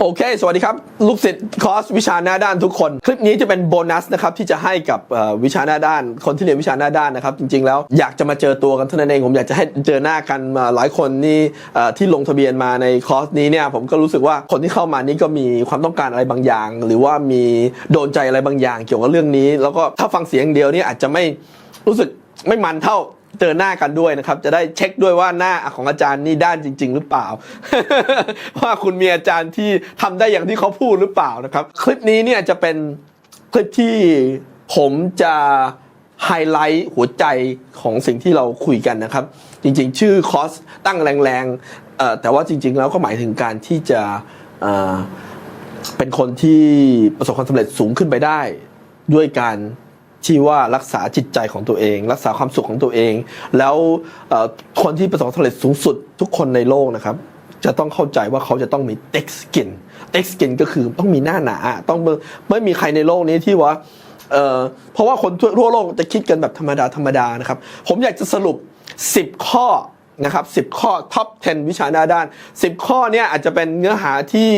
โอเค สวัสดีครับ ลูกศิษย์คอร์สวิชาหน้าด้านทุกคน คลิปนี้จะเป็นโบนัสนะครับที่จะให้กับวิชาหน้าด้าน คนที่เรียนวิชาหน้าด้านนะครับ จริงๆแล้วอยากจะมาเจอตัวกันเท่านั้นเอง ผมอยากจะให้เจอหน้ากันมาหลายคนนี่ที่ลงทะเบียนมาในคอร์สนี้เนี่ยผมก็รู้สึกว่าคนที่เข้ามานี่ก็มีความต้องการอะไรบางอย่าง หรือว่ามีโดนใจอะไรบางอย่าง เกี่ยวกับเรื่องนี้ แล้วก็ถ้าฟังเสียงเดียวนี่อาจจะไม่รู้สึกไม่มันเท่า เจอหน้ากันด้วยนะครับ จะได้เช็คด้วยว่าหน้าของอาจารย์นี่ด้านจริง ๆ หรือเปล่า ว่าคุณมีอาจารย์ที่ทำได้อย่างที่เขาพูดหรือเปล่านะครับ คลิปนี้เนี่ยจะเป็นคลิปที่ผมจะไฮไลท์หัวใจของสิ่งที่เราคุยกันนะครับ จริงๆ ชื่อคอร์สตั้งแรงๆแต่ว่าจริง ๆ แล้วก็หมายถึงการที่จะเเป็นคนที่ประสบความสำเร็จสูงขึ้นไปได้ด้วยการ ที่ว่ารักษาจิตใจของตัวเอง รักษาความสุขของตัวเอง แล้วคนที่ประสบความสำเร็จสูงสุดทุกคนในโลกนะครับจะต้องเข้าใจว่าเขาจะต้องมี thick skin thick skin ก็คือต้องมีหน้าหนาต้องไม่มีใครในโลกนี้ที่ว่าเเพราะว่าคนทั่วโลกจะคิดกันแบบธรรมดาธรรมดานะครับ ผมอยากจะสรุป 10 ข้อนะครับ10 ข้อท็อป 10 วิชาหน้าด้าน 10 ข้อเนี่ยอาจจะเป็นเนื้อหาที่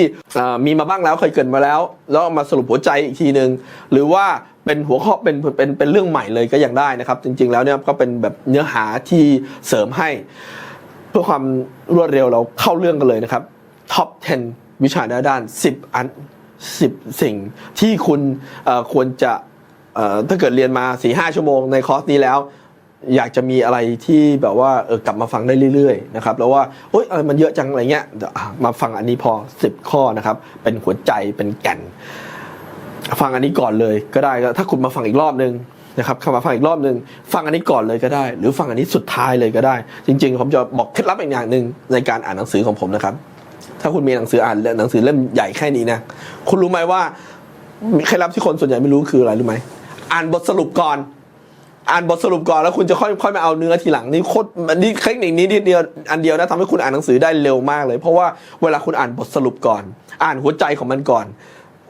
มีมาบ้างแล้วเคยเกิดมาแล้ว แล้วมาสรุปหัวใจอีกทีหนึ่งหรือว่า เป็นหัวข้อเป็นเป็นเป็นเรื่องใหม่เลยก็ยังได้นะครับ จริง ๆ แล้วเนี่ยก็เป็นแบบเนื้อหาที่เสริมให้ เพื่อความรวดเร็วเราเข้าเรื่องกันเลยนะครับท็อป 10 วิชาหน้าด้าน 10 อัน 10 สิ่งที่คุณควรจะถ้าเกิดเรียนมา 4-5 ชั่วโมงในคอร์สนี้แล้วอยากจะมีอะไรที่แบบว่าเออกลับมาฟังได้เรื่อยๆนะครับแล้วว่าโอ๊ยอะไรมันเยอะจังอะไรเงี้ยมาฟังอันนี้พอ 10 ข้อนะครับ เป็นหัวใจเป็นแก่น ฟังอันนี้ก่อนเลยก็ได้ ถ้าคุณมาฟังอีกรอบนึงนะครับเข้ามาฟังอีกรอบนึง ฟังอันนี้ก่อนเลยก็ได้ หรือฟังอันนี้สุดท้ายเลยก็ได้ จริง ๆ ผมจะบอกเคล็ดลับอีกอย่างหนึ่งในการอ่านหนังสือของผมนะครับ ถ้าคุณมีหนังสืออ่านหนังสือเล่มใหญ่แค่นี้นะคุณรู้ไหมว่าเคล็ดลับที่คนส่วนใหญ่ไม่รู้คืออะไรรู้ไหมอ่านบทสรุปก่อน อ่านบทสรุปก่อนแล้วคุณจะค่อยค่อยมาเอาเนื้อทีหลังนี่โคตรนี่เทคนิคนี้นิดเดียวอันเดียวนะทำให้คุณอ่านหนังสือได้เร็วมากเลย เพราะว่าเวลาคุณอ่านบทสรุปก่อน อ่านหัวใจของมันก่อน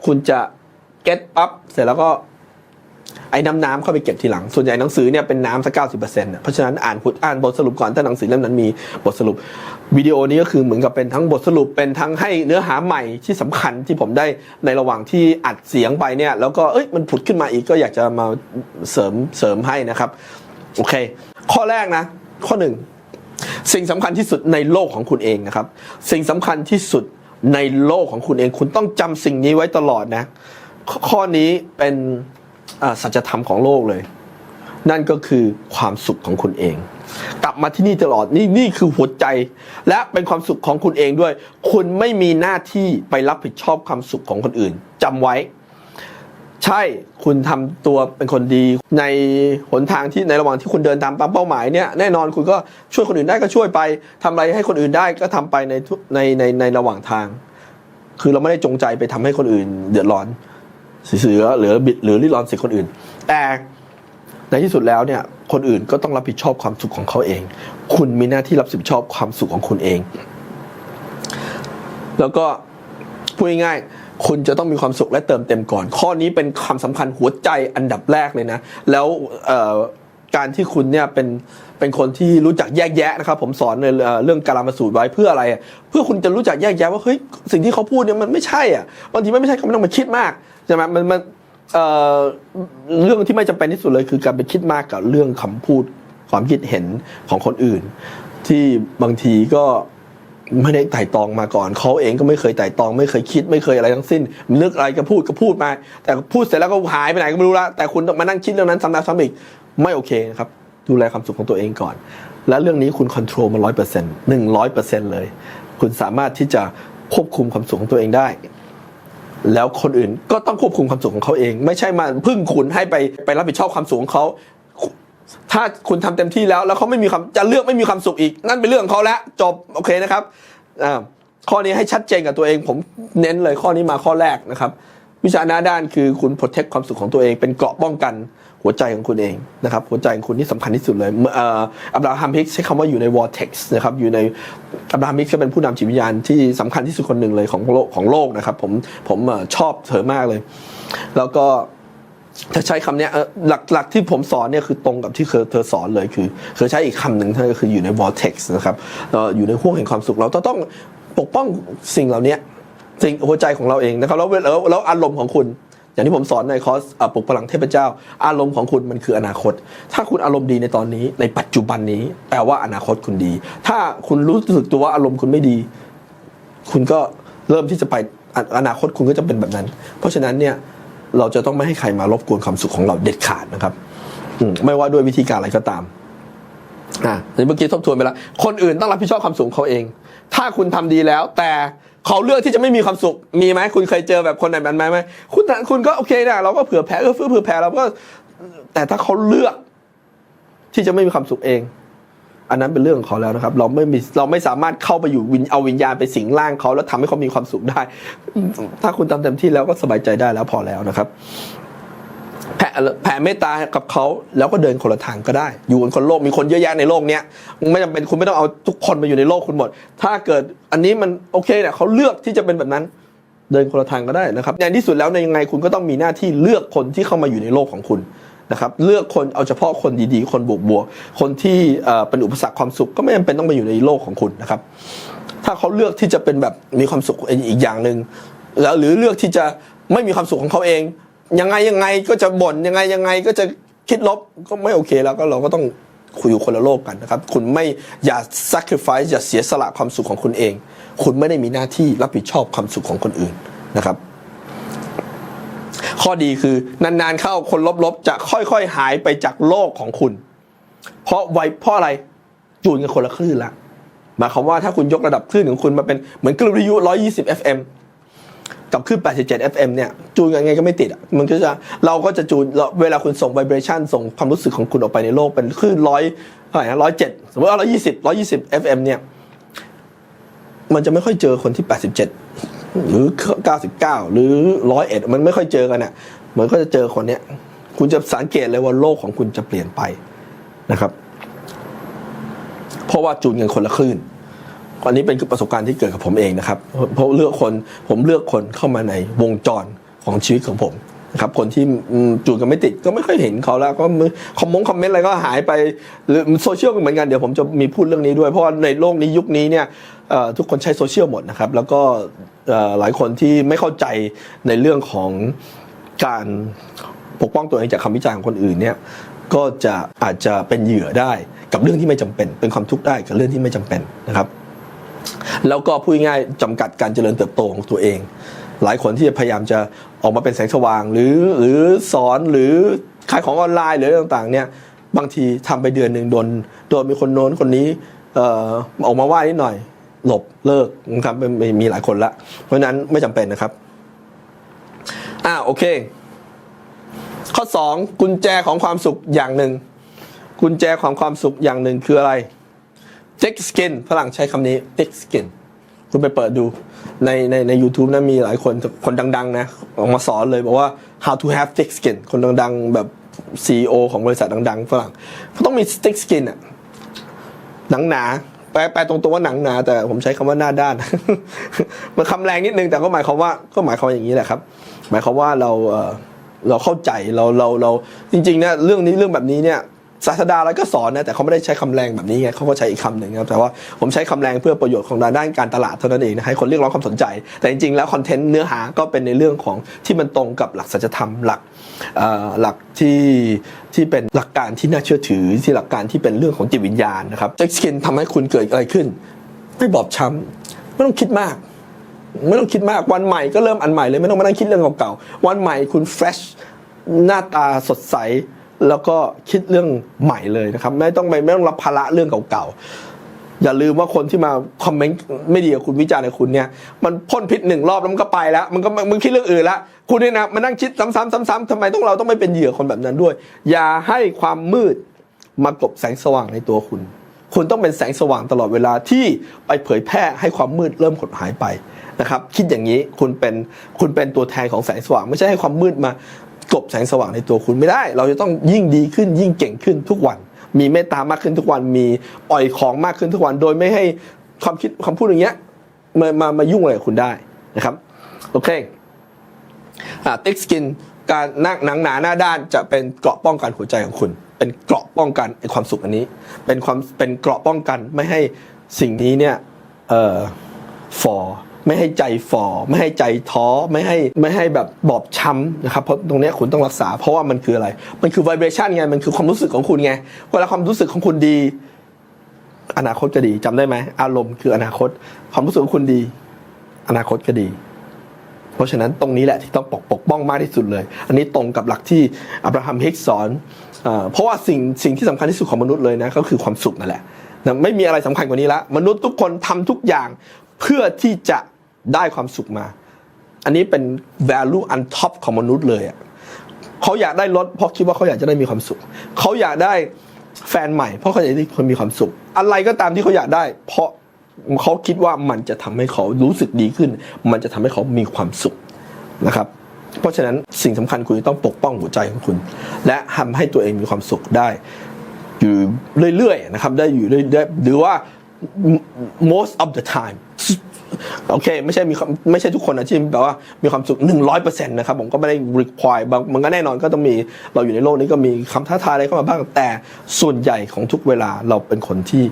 คุณจะ เก็ตปั๊บเสร็จแล้วก็ไอ้น้ำน้ำเข้าไปเก็บทีหลัง ส่วนใหญ่หนังสือเนี่ยเป็นน้ำสักเก้าสิบเปอร์เซ็นต์เพราะฉะนั้นอ่านอ่านบทสรุปก่อนถ้าหนังสือเล่มนั้นมีบทสรุปวิดีโอนี้ก็คือเหมือนกับเป็นทั้งบทสรุปเป็นทั้งให้เนื้อหาใหม่ที่สำคัญที่ผมได้ในระหว่างที่อัดเสียงไปเนี่ยแล้วก็เอ้ยมันผุดขึ้นมาอีกก็อยากจะมาเสริมเสริมให้นะครับโอเค ข้อแรกนะ ข้อหนึ่งสิ่งสำคัญที่สุดในโลกของคุณเองนะครับ สิ่งสำคัญที่สุดในโลกของคุณเอง คุณต้องจำสิ่งนี้ไว้ตลอดนะ ข้อนี้เป็นสัจธรรมของโลกเลย นั่นก็คือความสุขของคุณเอง กลับมาที่นี่ตลอดนี่นี่คือหัวใจ และเป็นความสุขของคุณเองด้วย คุณไม่มีหน้าที่ไปรับผิดชอบความสุขของคนอื่นจำไว้ ใช่คุณทำตัวเป็นคนดีในหนทางที่ในระหว่างที่คุณเดินตามตามเป้าหมายเนี่ยแน่นอนคุณก็ช่วยคนอื่นได้ก็ช่วยไปทำอะไรให้คนอื่นได้ก็ทำไปในในในในระหว่างทาง คือเราไม่ได้จงใจไปทำให้คนอื่น เดือดร้อน เสือหรือบิดหรือริดรอนสิทธิคนอื่น แต่ในที่สุดแล้วเนี่ยคนอื่นก็ต้องรับผิดชอบความสุขของเขาเอง คุณมีหน้าที่รับผิดชอบความสุขของคุณเอง แล้วก็พูดง่ายๆคุณจะต้องมีความสุขและเติมเต็มก่อน ข้อนี้เป็นคำสำคัญหัวใจอันดับแรกเลยนะ แล้วการที่คุณเนี่ยเป็นเป็นคนที่รู้จักแยกแยะนะครับ ผมสอนในเรื่องการามาสูตรไว้เพื่ออะไร เพื่อคุณจะรู้จักแยกแยะว่าเฮ้ยสิ่งที่เขาพูดเนี่ยมันไม่ใช่อะบางทีมันไม่ใช่ก็ไม่ต้องมาคิดมาก ใช่ไหมมันมันเอ่อเรื่องที่ไม่จำเป็นที่สุดเลยคือการไปคิดมากกับเรื่องคำพูดความคิดเห็นของคนอื่น ที่บางทีก็ไม่ได้ไต่ตองมาก่อนเขาเองก็ไม่เคยไต่ตอง ไม่เคยคิดไม่เคยอะไรทั้งสิ้นนึกอะไรก็พูดก็พูดมา แต่พูดเสร็จแล้วก็หายไปไหนก็ไม่รู้ละแต่คุณต้องมานั่งคิดเรื่องนั้นซ้ำแล้วซ้ำอีกไม่โอเคนะครับ ดูแลความสุขของตัวเองก่อน และเรื่องนี้คุณคอนโทรลมาร้อยเปอร์เซ็นต์หนึ่งร้อยเปอร์เซ็นต์เลย คุณสามารถที่จะควบคุมความสุขของตัวเองได้ แล้วคนอื่นก็ต้องควบคุมความสุขของเขาเอง ไม่ใช่มาพึ่งคุณให้ไปไปรับผิดชอบความสุขของเขา ถ้าคุณทำเต็มที่แล้ว แล้วเขาไม่มีความจะเลือกไม่มีความสุขอีก นั่นเป็นเรื่องของเขาแล้วจบโอเคนะครับข้อนี้ให้ชัดเจนกับตัวเอง ผมเน้นเลยข้อนี้มาข้อแรกนะครับ วิชาหน้าด้านคือคุณ protect ความสุขของตัวเองเป็นเกราะป้องกัน หัวใจของคุณเองนะครับหัวใจของคุณที่สำคัญที่สุดเลยเอ่ออับราฮัมฮิกใช้คำว่าอยู่ใน vortex นะครับอยู่ในอับราฮัมฮิกซ์ก็เป็นผู้นำจิตวิญญาณที่สำคัญที่สุดคนหนึ่งเลยของโลกของโลกนะครับผมผมชอบเธอมากเลย แล้วก็ถ้าใช้คำเนี้ยหลักหลักที่ผมสอนเนี่ยคือตรงกับที่เธอสอนเลยคือเคยใช้อีกคำหนึ่งเธอคืออยู่ใน vortex นะครับเอ่อยู่ในห่วงแห่งความสุขเราต้องปกป้องสิ่งเหล่านี้สิ่งหัวใจของเราเองนะครับแล้วแล้วอารมณ์ของคุณ อย่างที่ผมสอนในคอร์สปลุกพลังเทพเจ้า อารมณ์ของคุณมันคืออนาคต ถ้าคุณอารมณ์ดีในตอนนี้ในปัจจุบันนี้ แปลว่าอนาคตคุณดี ถ้าคุณรู้สึกตัวว่าอารมณ์คุณไม่ดี คุณก็เริ่มที่จะไปออนาคตคุณก็จะเป็นแบบนั้น เพราะฉะนั้นเนี่ยเราจะต้องไม่ให้ใครมารบกวนความสุขของเราเด็ดขาดนะครับอไม่ว่าด้วยวิธีการอะไรก็ตามอะเมื่อกี้ทบทวนไปแล้วคนอื่นต้องรับผิดชอบความสุขของเขาเอง ถ้าคุณทำดีแล้วแต่ เขาเลือกที่จะไม่มีความสุขมีไหมคุณเคยเจอแบบคนไหนแบบนั้นไหมคุณคุณก็โอเคนะเราก็เผื่อแผ่เออเฟื้อเผื่อแผ่เราก็ แต่ถ้าเขาเลือก ที่จะไม่มีความสุขเอง อันนั้นเป็นเรื่องของเขาแล้วนะครับ เราไม่มีเราไม่สามารถเข้าไปอยู่วิญเอาวิญญาณไปสิงร่างเขาแล้วทำให้เขามีความสุขได้ ถ้าคุณทำเต็มที่แล้วก็สบายใจได้แล้วพอแล้วนะครับ แผ่เมตตากับเขาแล้วก็เดินคนละทางก็ได้ อยู่กันคนโลกมีคนเยอะแยะในโลกเนี้ยไม่จำเป็นคุณไม่ต้องเอาทุกคนมาอยู่ในโลกคุณหมด ถ้าเกิดอันนี้มันโอเคเนี่ยเขาเลือกที่จะเป็นแบบนั้นเดินคนละทางก็ได้นะครับในที่สุดแล้วในยังไงคุณก็ต้องมีหน้าที่เลือกคนที่เข้ามาอยู่ในโลกของคุณนะครับเลือกคนเอาเฉพาะคนดีๆ คนบวกบวกคนที่เอ่อเป็นอุปสรรคความสุขก็ไม่จำเป็นต้องมาอยู่ในโลกของคุณนะครับ ถ้าเขาเลือกที่จะเป็นแบบมีความสุขอีกอย่างหนึ่งแล้วหรือเลือกที่จะไม่มีความสุขของเขาเอง ยังไงยังไงก็จะบ่นยังไงยังไงก็จะคิดลบก็ไม่โอเคแล้วก็เราก็ต้องคุยอยู่คนละโลกกันนะครับ คุณไม่อย่า sacrifice อย่าเสียสละความสุขของคุณเอง คุณไม่ได้มีหน้าที่รับผิดชอบความสุขของคนอื่นนะครับ ข้อดีคือนานๆเข้าคนลบๆ จะค่อยๆหายไปจากโลกของคุณ เพราะไวเพราะอะไรจูนกันคนละคลื่นละหมายความว่าถ้าคุณยกระดับคลื่นของคุณมาเป็นเหมือนคลื่นวิทยุ120 FM กับคลื่น 87 FM เนี่ยจูนกันไงก็ไม่ติดมันก็จะเราก็จะจูนเวลาคุณส่งไวเบรชันส่งความรู้สึกของคุณออกไปในโลกเป็นคลื่นร้อยเท่าไหร่นะร้อยเจ็ดสมมติว่าร้อยยี่สิบร้อยยี่สิบ FM เนี่ยมันจะไม่ค่อยเจอคนที่ 87 หรือ 99 หรือ 101 มันไม่ค่อยเจอกันอะเหมือนก็จะเจอคนเนี้ยคุณจะสังเกตเลยว่าโลกของคุณจะเปลี่ยนไปนะครับ เพราะว่าจูนกันคนละคลื่น อันนี้เป็นประสบการณ์ที่เกิดกับผมเองนะครับ เพราะเลือกคนผมเลือกคนเข้ามาในวงจรของชีวิตของผมนะครับคนที่จูนกันไม่ติดก็ไม่ค่อยเห็นเขาแล้วก็คอมมงคอมเมนต์อะไรก็หายไปหรือโซเชียลเหมือนกันเดี๋ยวผมจะมีพูดเรื่องนี้ด้วย เพราะว่าในโลกนี้ยุคนี้เนี่ยทุกคนใช้โซเชียลหมดนะครับ แล้วก็หลายคนที่ไม่เข้าใจในเรื่องของการปกป้องตัวเองจากคำวิจารณ์ของคนอื่นเนี่ยก็จะอาจจะเป็นเหยื่อได้กับเรื่องที่ไม่จำเป็น เป็นความทุกข์ได้กับเรื่องที่ไม่จำเป็นนะครับ แล้วก็พูดง่ายๆจำกัดการเจริญเติบโตของตัวเอง หลายคนที่พยายามจะออกมาเป็นแสงสว่าง หรือหรือสอนหรือขายของออนไลน์หรืออะไรต่างๆเนี่ยบางทีทำไปเดือนหนึ่งโดนโดนมีคนโน้นคนนี้เอ่อออกมาว่านิดหน่อยหลบเลิกนะครับมีมีหลายคนละ เพราะนั้นไม่จำเป็นนะครับอ่าโอเค ข้อ 2 กุญแจของความสุขอย่างหนึ่ง กุญแจของความสุขอย่างหนึ่งคืออะไร thick skin ฝรั่งใช้คำนี้ thick skin คุณไปเปิดดูในในใน u t u b e นะมีหลายคนคนดัง ๆ นะ ออกมาสอนเลยบอกว่า how to have thick skin คนดัง ๆ แบบ CEO ของบริษัทดัง ๆ ฝรั่งเขาต้องมี thick skin อะหนังหนาแปลแปลตรงๆว่าหนังหนา แต่ผมใช้คำว่าหน้าด้าน มันคำแรงนิดนึงแต่ก็หมายความว่าก็หมายความอย่างนี้แหละครับ หมายความว่าเราเราเข้าใจเราเราเราจริงๆเนี่ยเรื่องนี้เรื่องแบบนี้เนี่ย ศาสดาอะไรก็สอนนะแต่เขาไม่ได้ใช้คำแรงแบบนี้ไงเขาก็ใช้อีกคำหนึ่งครับแต่ว่าผมใช้คำแรงเพื่อประโยชน์ของด้านการตลาดเท่านั้นเองนะให้คนเรียกร้องความสนใจ แต่จริงๆแล้วคอนเทนต์เนื้อหาก็เป็นในเรื่องของที่มันตรงกับหลักสัจธรรมหลักอ่อหลักที่ที่เป็นหลักการที่น่าเชื่อถือที่หลักการที่เป็นเรื่องของจิตวิญญาณนะครับเจ็กสกินทำให้คุณเกิดอะไรขึ้นไม่บอบช้ำไม่ต้องคิดมากไม่ต้องคิดมากวันใหม่ก็เริ่มอันใหม่เลยไม่ต้องมานั่งคิดเรื่องเก่าๆวันใหม่คุณเฟรชหน้าตาสดใส แล้วก็คิดเรื่องใหม่เลยนะครับ ไม่ต้องไปไม่ต้องรับภาระเรื่องเก่าๆ อย่าลืมว่าคนที่มาคอมเมนต์ไม่ดีกับคุณวิจารณ์ในคุณเนี่ยมันพ่นพิษหนึ่งรอบแล้วมันก็ไปแล้ว มันก็มึงคิดเรื่องอื่นละคุณเนี่ยนะมานั่งคิดซ้ำๆซ้ำๆทำไมต้องเราต้องไม่เป็นเหยื่อคนแบบนั้นด้วย อย่าให้ความมืดมากลบแสงสว่างในตัวคุณ คุณต้องเป็นแสงสว่างตลอดเวลาที่ไปเผยแพร่ให้ความมืดเริ่มหดหายไปนะครับ คิดอย่างนี้คุณเป็นคุณเป็นตัวแทนของแสงสว่าง ไม่ใช่ให้ความมืดมา กลบแสงสว่างในตัวคุณไม่ได้ เราจะต้องยิ่งดีขึ้นยิ่งเก่งขึ้นทุกวัน มีเมตตามากขึ้นทุกวันมีปล่อยของมากขึ้นทุกวัน โดยไม่ให้ความคิดคำพูดอย่างเงี้ยมามามายุ่งอะไรกับคุณได้นะครับโอเคอ่า thick skin การนั่งหนังหนาหน้าด้านจะเป็นเกราะป้องกันหัวใจของคุณ เป็นเกราะป้องกันไอความสุขอันนี้ เป็นความเป็นเกราะป้องกันไม่ให้สิ่งนี้เนี่ยเอ่อฟอ ไม่ให้ใจฝ่อไม่ให้ใจท้อไม่ให้ไม่ให้แบบบอบช้ำนะครับเพราะตรงนี้คุณต้องรักษา เพราะว่ามันคืออะไร มันคือ vibration ไงมันคือความรู้สึกของคุณไงเวลาความรู้สึกของคุณดี อนาคตก็ดีจำได้ไหมอารมณ์คืออนาคต ความรู้สึกของคุณดี อนาคตก็ดี เพราะฉะนั้นตรงนี้แหละที่ต้องปกปกป้องมากที่สุดเลย อันนี้ตรงกับหลักที่อับราฮัมฮิกสอนเพราะว่าสิ่งสิ่งที่สำคัญที่สุดของมนุษย์เลยนะก็คือความสุขนั่นแหละนะไม่มีอะไรสำคัญกว่านี้ละมนุษย์ทุกคนทำทุกอย่างเพื่อที่จะ ได้ความสุขมา อันนี้เป็น value on top ของมนุษย์เลยอะเขาอยากได้รถเพราะคิดว่าเขาอยากจะได้มีความสุข เขาอยากได้แฟนใหม่ เพราะเขาอยากได้คนมีความสุข อะไรก็ตามที่เขาอยากได้ เพราะเขาคิดว่ามันจะทำให้เขารู้สึกดีขึ้น มันจะทำให้เขามีความสุขนะครับ เพราะฉะนั้นสิ่งสำคัญคุณต้องปกป้องหัวใจของคุณ และทำให้ตัวเองมีความสุขได้ อยู่เรื่อยๆนะครับ ได้อยู่เรื่อยๆหรือว่า most of the time โอเค ไม่ใช่มีไม่ใช่ทุกคนนะที่แบบว่ามีความสุข 100%นะครับผมก็ไม่ได้ require บางมันก็แน่นอนก็ต้องมีเราอยู่ในโลกนี้ก็มีคำท้าทายอะไรเข้ามาบ้างแต่ส่วนใหญ่ของทุกเวลาเราเป็นคนที่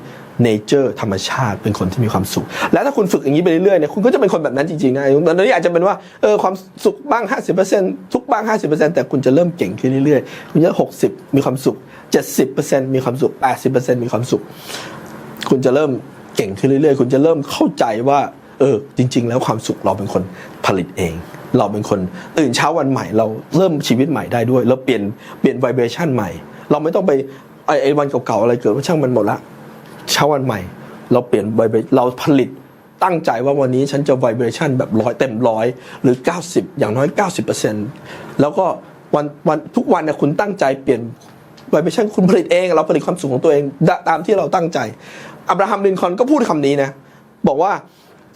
nature ธรรมชาติเป็นคนที่มีความสุข และถ้าคุณฝึกอย่างนี้ไปเรื่อยๆเนี่ยคุณก็จะเป็นคนแบบนั้นจริงๆนะตอนนี้อาจจะเป็นว่าเออความสุขบ้าง 50%ทุกบ้าง 50%แต่คุณจะเริ่มเก่งขึ้นเรื่อยๆคุณจะ60 มีความสุข 70%มีความสุข 80%มีความสุข คุณจะเริ่มเก่งขึ้นเรื่อยๆ คุณจะเริ่มเข้าใจว่า เออจริง ๆ แล้วความสุขเราเป็นคนผลิตเอง เราเป็นคนตื่นเช้าวันใหม่ เราเริ่มชีวิตใหม่ได้ด้วยเราเปลี่ยนเปลี่ยนไวเบรชันใหม่ เราไม่ต้องไปไอไอวันเก่าๆอะไรเกิดช่างมันหมดละเช้าวันใหม่ เราเปลี่ยนไวเบรเราผลิตตั้งใจว่าวันนี้ฉันจะไวเบรชันแบบร้อยเต็มร้อยหรือ 90 อย่างน้อย 90%แล้วก็วันวันทุกวันเนี่ยคุณตั้งใจเปลี่ยนไวเบรชันคุณผลิตเอง เราผลิตความสุขของตัวเองตามที่เราตั้งใจอับราฮัมลินคอนก็พูดคำนี้นะบอกว่า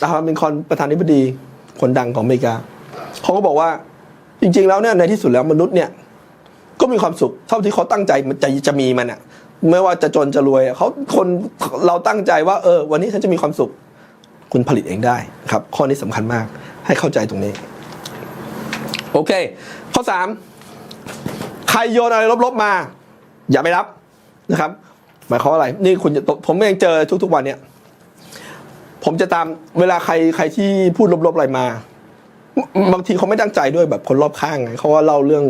อับราฮัมลินคอนประธานาธิบดีคนดังของอเมริกาเขาก็บอกว่าจริง ๆ แล้วเนี่ยในที่สุดแล้วมนุษย์เนี่ยก็มีความสุขเท่าที่เขาตั้งใจมันจะจะมีมันอะไม่ว่าจะจนจะรวยเขาคนเราตั้งใจว่าเออ วันนี้ฉันจะมีความสุข คุณผลิตเองได้ครับ ข้อนี้สำคัญมากให้เข้าใจตรงนี้ โอเค ข้อสามใครโยนอะไรลบๆมา อย่าไปรับนะครับ หมายความว่าอะไร นี่คุณผมเองเจอทุกๆวันเนี่ย ผมจะตามเวลาใครใครที่พูดลบๆอะไรมา บางทีเขาไม่ตั้งใจด้วยแบบคนรอบข้างไงเขาว่าเล่าเรื่อง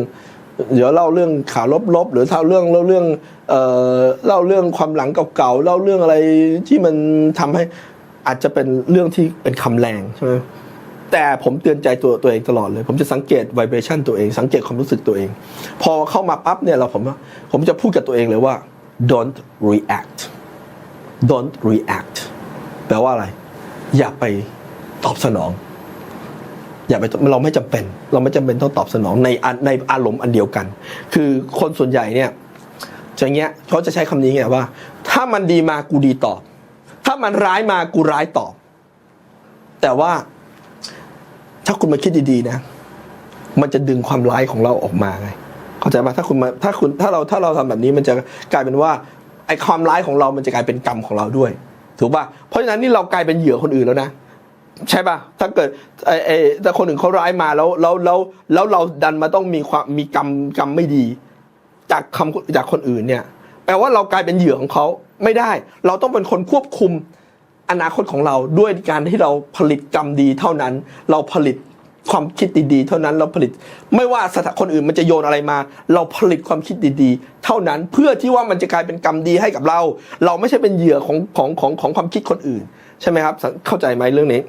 เดี๋ยวเล่าเรื่องข่าวลบๆหรือเล่าเรื่องเล่าเรื่องเอ่อเล่าเรื่องความหลังเก่าๆเล่าเรื่องอะไรที่มันทำให้อาจจะเป็นเรื่องที่เป็นคำแรงใช่ไหมแต่ผมเตือนใจตัวตัวเองตลอดเลย ผมจะสังเกตไวเบรชันตัวเอง สังเกตความรู้สึกตัวเอง พอเข้ามาปั๊บเนี่ยเราผมว่าผมจะพูดกับตัวเองเลยว่า don't react don't react แปลว่าอะไร อย่าไปตอบสนอง อย่าไปเราไม่จำเป็น เราไม่จำเป็นต้องตอบสนองในในอารมณ์อันเดียวกัน คือคนส่วนใหญ่เนี่ยจะเงี้ยเขาจะใช้คำนี้ไงว่า ถ้ามันดีมากูดีตอบ ถ้ามันร้ายมากูร้ายตอบ แต่ว่าถ้าคุณมาคิดดีๆนะ มันจะดึงความร้ายของเราออกมาไงเข้าใจไหมถ้าคุณมาถ้าคุณถ้าเราถ้าเราทำแบบนี้มันจะกลายเป็นว่าไอ้ความร้ายของเรามันจะกลายเป็นกรรมของเราด้วย ถูกป่ะเพราะฉะนั้นนี่เรากลายเป็นเหยื่อคนอื่นแล้วนะใช่ป่ะ ถ้าเกิดไอ้ไอ้ถ้าคนอื่นเขาร้ายมาแล้วแล้วแล้วแล้วเราดันมาต้องมีความมีกรรมกรรมไม่ดี จากคำจากคนอื่นเนี่ย แปลว่าเรากลายเป็นเหยื่อของเขาไม่ได้ เราต้องเป็นคนควบคุมอนาคตของเราด้วยการที่เราผลิตกรรมดีเท่านั้น เราผลิต ความคิดดีๆ เท่านั้นเราผลิต ไม่ว่าสถานคนอื่นมันจะโยนอะไรมา เราผลิตความคิดดีๆ เท่านั้นเพื่อที่ว่ามันจะกลายเป็นกรรมดีให้กับเรา เราไม่ใช่เป็นเหยื่อของของของของความคิดคนอื่น ใช่ไหมครับ เข้าใจไหมเรื่องนี้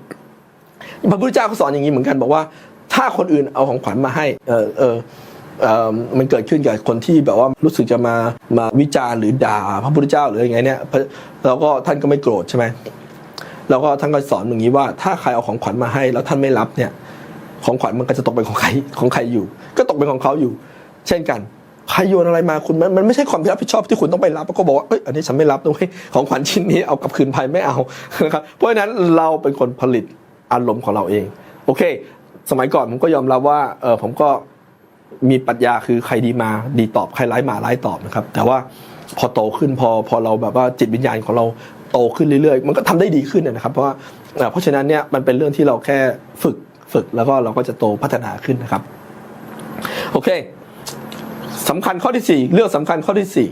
พระพุทธเจ้าก็สอนอย่างนี้เหมือนกันบอกว่า ถ้าคนอื่นเอาของขวัญมาให้ เออเออมันเกิดขึ้นกับคนที่แบบว่ารู้สึกจะมามาวิจารณ์หรือด่าพระพุทธเจ้าหรือยังไงเนี่ยพระแล้วก็ท่านก็ไม่โกรธใช่ไหมแล้วก็ท่านก็สอนอย่างนี้ว่า ถ้าใครเอาของขวัญมาให้ แล้วท่านไม่รับเนี่ย ของขวัญมันก็จะตกเป็นของใครของใครอยู่ ก็ตกเป็นของเขาอยู่ เช่นกันใครโยนอะไรมาคุณมันมันไม่ใช่ความรับผิดชอบที่คุณต้องไปรับแล้วก็บอกว่าเอ้ยอันนี้ฉันไม่รับด้วยของขวัญชิ้นนี้เอากลับคืนไปไม่เอานะครับเพราะฉะนั้นเราเป็นคนผลิตอารมณ์ของเราเอง โอเค สมัยก่อนผมก็ยอมรับว่าเออผมก็มีปรัชญาคือใครดีมาดีตอบใครร้ายมาร้ายตอบนะครับ แต่ว่าพอโตขึ้นพอพอเราแบบว่าจิตวิญญาณของเราโตขึ้นเรื่อยๆ มันก็ทำได้ดีขึ้นนะครับ เพราะว่าเพราะฉะนั้นเนี่ยมันเป็นเรื่องที่เราแค่ฝึก ฝึกแล้วก็เราก็จะโตพัฒนาขึ้นนะครับ โอเคสำคัญข้อที่สี่เรื่องสำคัญข้อที่สี่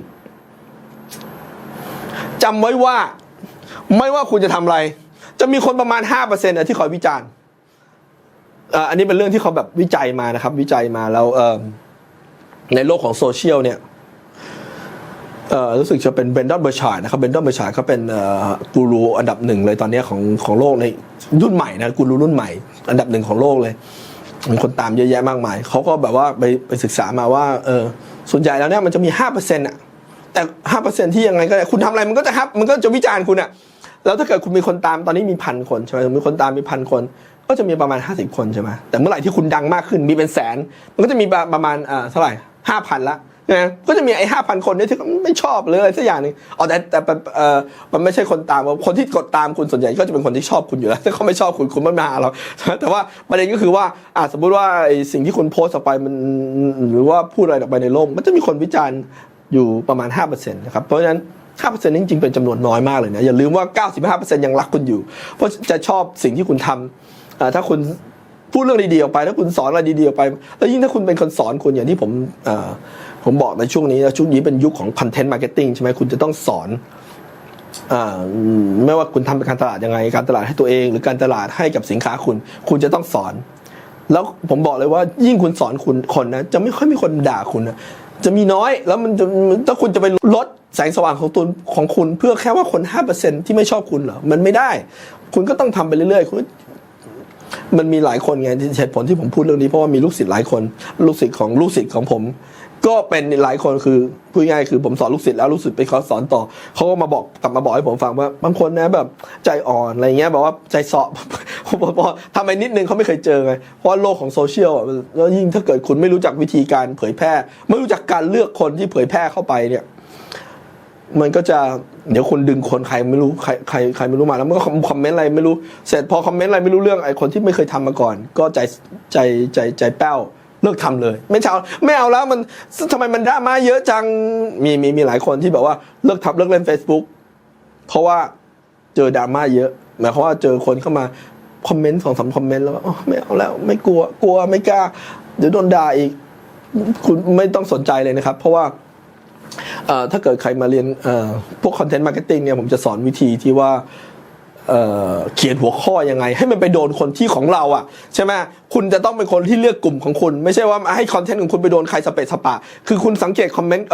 จำไว้ว่าไม่ว่าคุณจะทำอะไร จะมีคนประมาณห้าเปอร์เซ็นต์ที่คอยวิจารณ์อันนี้เป็นเรื่องที่เขาแบบวิจัยมานะครับ วิจัยมาแล้วในโลกของโซเชียลเนี่ยรู้สึกจะเป็นเบนดอนเบอร์ชาร์ดนะครับเบนดอนเบอร์ชาร์ดเขาเป็นกูรูอันดับหนึ่งเลยตอนนี้ของของโลกในรุ่นใหม่นะกูรูรุ่นใหม่ อันดับหนึ่งของโลกเลย มีคนตามเยอะแยะมากมาย เขาก็แบบว่าไปไปศึกษามาว่าเออส่วนใหญ่แล้วเนี่ยมันจะมีห้าเปอร์เซ็นต์อะแต่ห้าเปอร์เซ็นต์ที่ยังไงก็ได้คุณทำอะไรมันก็จะฮับมันก็จะวิจารณ์คุณอะแล้วถ้าเกิดคุณมีคนตามตอนนี้มีพันคนใช่ไหมมีคนตามมีพันคน ก็จะมีประมาณ 50 คนใช่ไหมแต่เมื่อไหร่ที่คุณดังมากขึ้นมีเป็นแสน มันก็จะมีประมาณอ่าเท่าไหร่ห้าพันละ นะก็จะมีไอ้ห้าพันคนนี่ที่ไม่ชอบเลยสักอย่างหนึงอ๋อแต่แต่แต่เออมันไม่ใช่คนตามคนที่กดตามคุณส่วนใหญ่ก็จะเป็นคนที่ชอบคุณอยู่แล้วถ้าเขาไม่ชอบคุณคุณไม่มาหาเราแต่ว่าประเด็นก็คือว่าอ่าสมมุติว่าไอ้สิ่งที่คุณโพสต์ออกไปมันหรือว่าพูดอะไรออกไปในโลกมันจะมีคนวิจารณ์อยู่ประมาณ5%นะครับเพราะฉะนั้น5%นี่จริงๆเป็นจำนวนน้อยมากเลยนะ อย่าลืมว่า95%ยังรักคุณอยู่ เพราะจะชอบสิ่งที่คุณทำถ้าคุณพูดเรื่องดีๆออกไป ถ้าคุณสอนอะไรดีๆออกไป แล้วยิ่งถ้าคุณเป็นคนสอนคุณอย่างที่ผมอ ผมบอกในช่วงนี้นะช่วงนี้เป็นยุคของ content marketing ใช่ไหมคุณจะต้องสอนอไม่ว่าคุณทำการตลาดยังไง การตลาดให้ตัวเอง หรือการตลาดให้กับสินค้าคุณ คุณจะต้องสอน แล้วผมบอกเลยว่ายิ่งคุณสอนคุณคนนะจะไม่ค่อยมีคนด่าคุณนะจะมีน้อยแล้วมันจะถ้าคุณจะไปลดแสงสว่างของตัวของคุณ เพื่อแค่ว่าคน 5%ที่ไม่ชอบคุณเหรอมันไม่ได้ คุณก็ต้องทำไปเรื่อยๆคุณมันมีหลายคนไงที่เหตุผลที่ผมพูดเรื่องนี้เพราะว่ามีลูกศิษย์หลายคน ลูกศิษย์ของลูกศิษย์ของผม ก็เป็นหลายคนคือพูดง่ายคือผมสอนลูกศิษย์แล้วลูกศิษย์ไปเขาสอนต่อเขาก็มาบอกกลับมาบอกให้ผมฟังว่าบางคนนะแบบใจอ่อนอะไรเงี้ยแบบว่าใจเสาะผมบอทำไมนิดนึงเขาไม่เคยเจอไงเพราะโลกของโซเชียลอะแล้วยิ่งถ้าเกิดคุณไม่รู้จักวิธีการเผยแพร่ ไม่รู้จักการเลือกคนที่เผยแพร่เข้าไปเนี่ยมันก็จะเดี๋ยวคนดึงคนใครไม่รู้ใครใครใครไม่รู้มาแล้วมันก็คอมเมนต์อะไรไม่รู้เสร็จพอคอมเมนต์อะไรไม่รู้เรื่องไอ้คนที่ไม่เคยทำมาก่อน ก็ใจใจใจใจแป้ว เลิกทำเลย ไม่เอาไม่เอาแล้วมันทำไมมันดราม่าเยอะจังมีมีมีหลายคนที่แบบว่าเลิกทำเลิกเล่น Facebook เพราะว่าเจอดราม่าเยอะหมายความว่าเจอคนเข้ามาคอมเมนต์สองสามคอมเมนต์แล้วอ๋อไม่เอาแล้ว ไม่กลัวกลัวไม่กล้า เดี๋ยวโดนด่าอีก คุณไม่ต้องสนใจเลยนะครับ เพราะว่าถ้าเกิดใครมาเรียนพวกคอนเทนต์มาร์เก็ตติ้งเนี่ยผมจะสอนวิธีที่ว่า เเขียนหัวข้อยังไง ให้มันไปโดนคนที่ของเราอะใช่ไหมคุณจะต้องเป็นคนที่เลือกกลุ่มของคุณ ไม่ใช่ว่าให้คอนเทนต์ของคุณไปโดนใครสเปซสปะ คือคุณสังเกตคอมเมนต์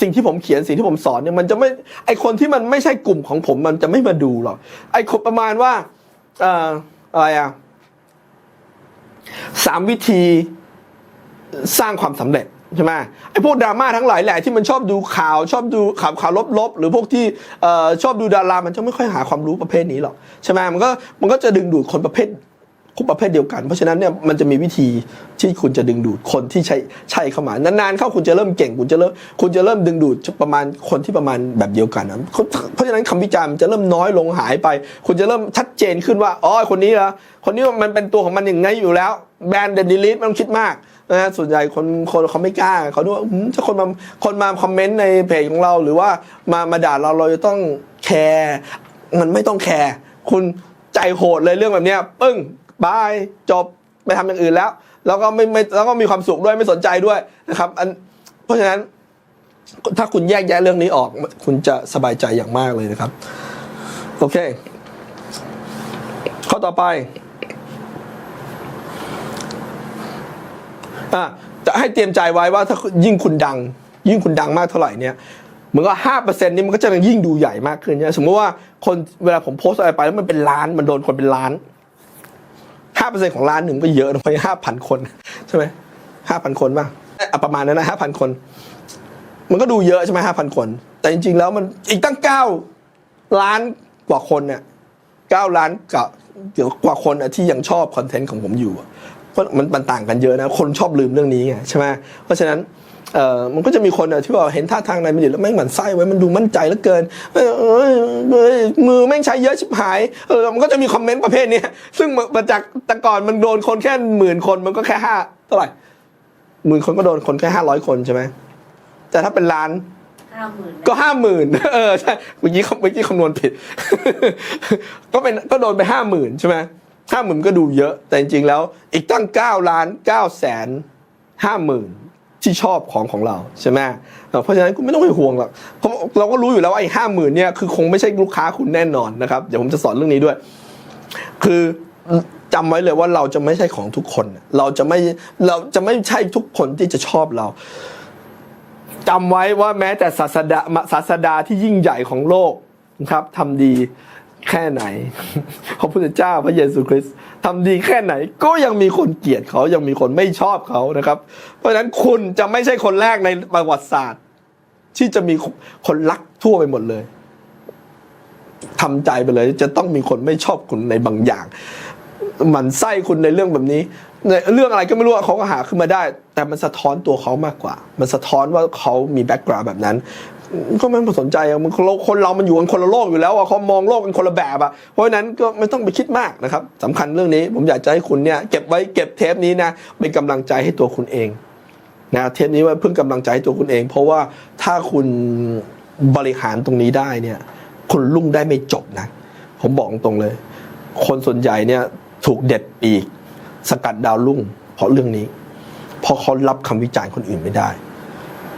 สิ่งที่ผมเขียนสิ่งที่ผมสอนเนี่ยมันจะไม่ไอคนที่มันไม่ใช่กลุ่มของผมมันจะไม่มาดูหรอกไอคนประมาณว่าอออะไรอะสามวิธีสร้างความสำเร็จ ใช่ไหมไอ้พวกดราม่าทั้งหลายแหละที่มันชอบดูข่าวชอบดูข่าวข่าวลบๆ หรือพวกที่อชอบดูดารามันจะไม่ค่อยหาความรู้ประเภทนี้หรอกใช่ไหมมันก็มันก็จะดึงดูดคนประเภทคุประเภทเดียวกัน เพราะฉะนั้นเนี่ยมันจะมีวิธีที่คุณจะดึงดูดคนที่ใช่ใช่เข้ามานานๆเข้าคุณจะเริ่มเก่งคุณจะเริ่มคุณจะเริ่มดึงดูดประมาณคนที่ประมาณแบบเดียวกันนะเพราะฉะนั้นคำวิจารณ์จะเริ่มน้อยลงหายไป คุณจะเริ่มชัดเจนขึ้นว่าอ๋อคนนี้เหรอคนนี้มันเป็นตัวของมันอย่างไงอยู่แล้วแบนเดนดิลิทไม่ต้องคิดมาก นะฮะส่วนใหญ่คนคนเขาไม่กล้าเขาดูว่าอืมถ้าคนมาคนมาคอมเมนต์ในเพจของเรา หรือว่ามามาด่าเราเราจะต้องแคร์มันไม่ต้องแคร์คุณใจโหดเลยเรื่องแบบเนี้ยปึ้งบายจบไปทำอย่างอื่นแล้ว แล้วก็ไม่ไม่แล้วก็มีความสุขด้วยไม่สนใจด้วยนะครับอันเพราะฉะนั้น ถ้าคุณแยกแยะเรื่องนี้ออก คุณจะสบายใจอย่างมากเลยนะครับ โอเค ข้อต่อไป อะจะให้เตรียมใจไว้ว่าถ้ายิ่งคุณดัง ยิ่งคุณดังมากเท่าไหร่เนี่ยเหมือนกับห้าเปอร์เซ็นต์นี่มันก็จะยิ่งดูใหญ่มากขึ้นเนี่สมมติว่าคนเวลาผมโพสอะไรไปแล้วมันเป็นล้านมันโดนคนเป็นล้านห้าเปอร์เซ็นต์ของล้านหนึ่งก็เยอะนะเพราะห้าพันคนใช่ไหมห้าพันคนป่ะประมาณนั้นนะห้าพันคน มันก็ดูเยอะใช่ไหมห้าพันคน แต่จริง ๆ แล้วมันอีกตั้งเก้าล้านกว่าคนเนี่ยเก้าล้านกับเดี๋ยวกว่าคนอะที่ยังชอบคอนเทนต์ของผมอยู่อะ เพราะมันมันต่างกันเยอะนะคนชอบลืมเรื่องนี้ไงใช่ไหมเพราะฉะนั้นเอ่อมันก็จะมีคนอะที่ว่าเห็นท่าทางในมันอยู่แล้วแม่งหมั่นไส้ไว้มันดูมั่นใจเหลือเกินเอยเอยเอยมือแม่งใช้เยอะชิบหายเออมันก็จะมีคอมเมนต์ประเภทเนี้ยซึ่งมาจากแต่ก่อนมันโดนคนแค่หมื่นคนมันก็แค่ห้าเท่าไหร่หมื่นคนก็โดนคนแค่ห้าร้อยคนใช่ไหมแต่ถ้าเป็นล้านห้าหมื่นก็ห้าหมื่นเออใช่เมื่อกี้เมื่อกี้คำนวณผิด ก็เป็นก็โดนไปห้าหมื่นใช่ไหม ห้าหมื่นก็ดูเยอะ แต่จริงๆแล้วอีกตั้งเก้าล้านเก้าแสนห้าหมื่นที่ชอบของของเราใช่ไหมเพราะฉะนั้นคุณไม่ต้องไปห่วงหรอกเพราะเราก็รู้อยู่แล้วว่าไอ้ห้าหมื่นเนี่ยคือคงไม่ใช่ลูกค้าคุณแน่นอนนะครับเดี๋ยวผมจะสอนเรื่องนี้ด้วย คือจำไว้เลยว่าเราจะไม่ใช่ของทุกคน เราจะไม่เราจะไม่ใช่ทุกคนที่จะชอบเราจำไว้ว่าแม้แต่ศาสดาศาสดาที่ยิ่งใหญ่ของโลกนะครับทำดี แค่ไหนพระพุทธเจ้าพระเยซูคริสต์ทำดีแค่ไหนก็ยังมีคนเกลียดเขายังมีคนไม่ชอบเขานะครับ เพราะฉะนั้นคุณจะไม่ใช่คนแรกในประวัติศาสตร์ ที่จะมีคนรักทั่วไปหมดเลยทำใจไปเลย จะต้องมีคนไม่ชอบคุณในบางอย่างหมันไส้คุณในเรื่องแบบนี้ในเรื่องอะไรก็ไม่รู้เขาก็หาขึ้นมาได้ แต่มันสะท้อนตัวเขามากกว่า มันสะท้อนว่าเขามีแบ็กกราวด์แบบนั้น ก็ไม่สนใจมันคนเรามันอยู่กันคนละโลกอยู่แล้วอะเขามองโลกกันคนละแบบอะเพราะฉะนั้นก็ไม่ต้องไปคิดมากนะครับสำคัญเรื่องนี้ผมอยากจะให้คุณเนี่ยเก็บไว้เก็บเทปนี้นะเป็นกำลังใจให้ตัวคุณเองนะเทปนี้ไว่าเพิ่งกำลังใจให้ตัวคุณเอง เพราะว่าถ้าคุณบริหารตรงนี้ได้เนี่ยคุณลุ่งได้ไม่จบนะ ผมบอกตรงเลย คนส่วนใหญ่เนี่ยถูกเด็ดปีกสกัดดาวรุ่งเพราะเรื่องนี้ เพราะเขารับคำวิจารณ์คนอื่นไม่ได้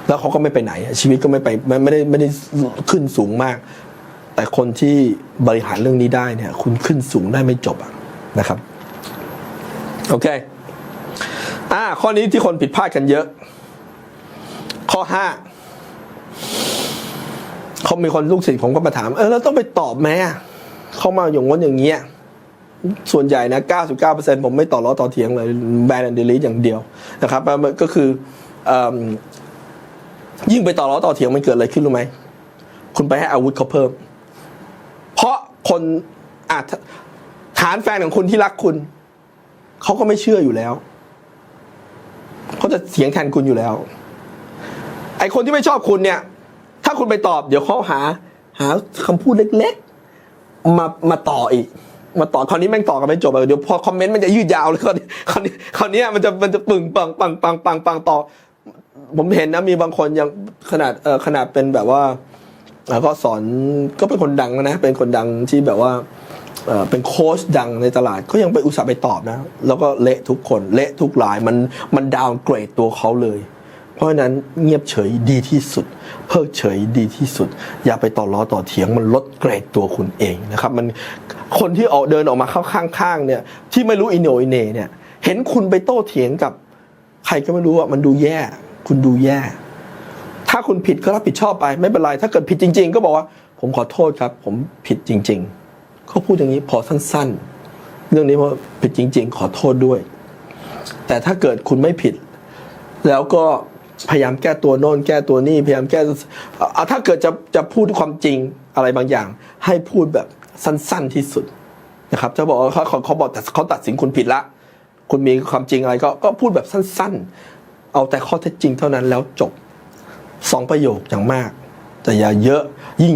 แล้วเขาก็ไม่ไปไหน ชีวิตก็ไม่ไปไม่ไม่ได้ไม่ได้ขึ้นสูงมาก แต่คนที่บริหารเรื่องนี้ได้เนี่ย คุณขึ้นสูงได้ไม่จบะนะครับ โอเค อ่า ข้อนี้ที่คนผิดพลาดกันเยอะ ข้อห้าเขามีคนลูกศิษย์ผมก็มาถาม เออแล้วต้องไปตอบไหมเขามาอย่างง้นอย่างเงี้ยส่วนใหญ่นะ 99%ผมไม่ต่อล้อต่อเถียงเลยแบนด์เดลิอย่างเดียวนะครับก็คือเอิ่ม ยิ่งไปต่อล้อต่อเถียงมันเกิดอะไรขึ้นรู้ไหมคุณไปให้อาวุธเขาเพิ่ม เพราะคนอาจฐานแฟนของคุณที่รักคุณเขาก็ไม่เชื่ออยู่แล้วเขาจะเสียงแทนคุณอยู่แล้ว ไอคนที่ไม่ชอบคุณเนี่ย ถ้าคุณไปตอบ เดี๋ยวเขาหา หาคำพูดเล็กๆ มามาต่ออีก มาต่อคราวนี้แม่งต่อกันไม่จบเดี๋ยวพอคอมเมนต์มันจะยืดยาวเลยคราวนี้คราวนี้คราวนี้มันจะมันจะปึงปังปังปังปังปังต่อ ผมเห็นนะมีบางคนยังขนาดเออขนาดเป็นแบบว่าก็สอนก็เป็นคนดังนะ เป็นคนดังที่แบบว่าเป็นโค้ชดังในตลาดก็ยังไปอุตส่าห์ไปตอบนะ แล้วก็เละทุกคนเละทุกรายมันมันดาวเกรดตัวเขาเลย เพราะฉะนั้นเงียบเฉยดีที่สุด เพิกเฉยดีที่สุด อย่าไปต่อล้อต่อเถียงมันลดเกรดตัวคุณเองนะครับ มันคนที่ออกเดินออกมาเข้าข้างๆเนี่ยที่ไม่รู้อินโนอินเนเนี่ยเห็นคุณไปโต้เถียงกับ ใครก็ไม่รู้อะมันดูแย่ คุณดูแย่ ถ้าคุณผิดก็รับผิดชอบไปไม่เป็นไร ถ้าเกิดผิดจริง ๆ ก็บอกว่า ผมขอโทษครับ ผมผิดจริงๆเขาพูดอย่างนี้พอสั้น ๆ เรื่องนี้เพราะผิดจริง ๆ ขอโทษด้วย แต่ถ้าเกิดคุณไม่ผิด แล้วก็พยายามแก้ตัวโน่นแก้ตัวนี่พยายามแก้เอาถ้าเกิดจะจะพูดความจริงอะไรบางอย่าง ให้พูดแบบสั้น ๆที่สุดนะครับจะบอกเขาเขาเขาบอกแต่เขาตัดสินคุณผิดละ คุณมีความจริงอะไรก็ก็พูดแบบสั้นๆ เอาแต่ข้อเท็จจริงเท่านั้นแล้วจบสองประโยคอย่างมาก แต่อย่าเยอะยิ่ง